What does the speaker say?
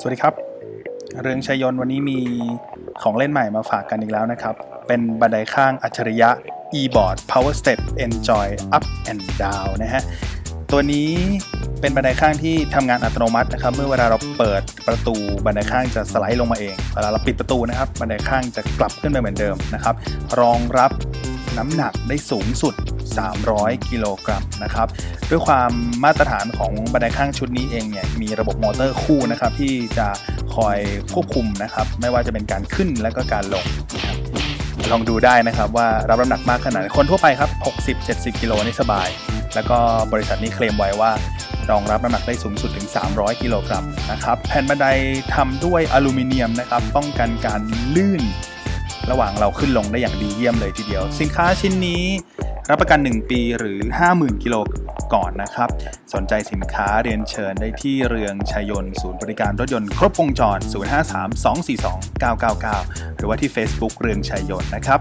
สวัสดีครับ เรืองชัยยนต์วันนี้มีของเล่นใหม่มาฝากกันอีกแล้วนะครับ เป็นบันไดข้างอัจฉริยะ e-board power step enjoy up and down นะฮะ ตัวนี้เป็นบันไดข้างที่ทำงานอัตโนมัตินะครับ เมื่อเวลาเราเปิดประตูบันไดข้างจะสไลด์ลงมาเอง เวลาเราปิดประตูนะครับ บันไดข้างจะกลับขึ้นไปเหมือนเดิมนะครับ รองรับน้ำหนักได้สูงสุด 300 กิโลกรัมนะครับ ด้วยความมาตรฐานของบันไดข้างชุดนี้เองเนี่ยมีระบบมอเตอร์คู่นะครับที่จะคอยควบคุมนะครับ ไม่ว่าจะเป็นการขึ้นและก็การลง ลองดูได้นะครับว่ารับน้ำหนักมากขนาดคนทั่วไปครับ 60-70 กิโลนี่สบาย แล้วก็บริษัทนี้เคลมไว้ว่ารองรับน้ำหนักได้สูงสุดถึง 300 กิโลกรัมนะครับ แผ่นบันไดทำด้วยอลูมิเนียมนะครับ ป้องกันการลื่น ระหว่างเราขึ้นลงได้อย่างดีเยี่ยมเลยทีเดียว สินค้าชิ้นนี้ รับประกัน 1 ปีหรือ 50,000 กิโลก่อนนะครับ สนใจสินค้าเรียนเชิญได้ที่เรืองชัยยนต์ศูนย์บริการรถยนต์ครบวงจร 053 242 999 หรือว่าที่ Facebook เรืองชัยยนต์นะครับ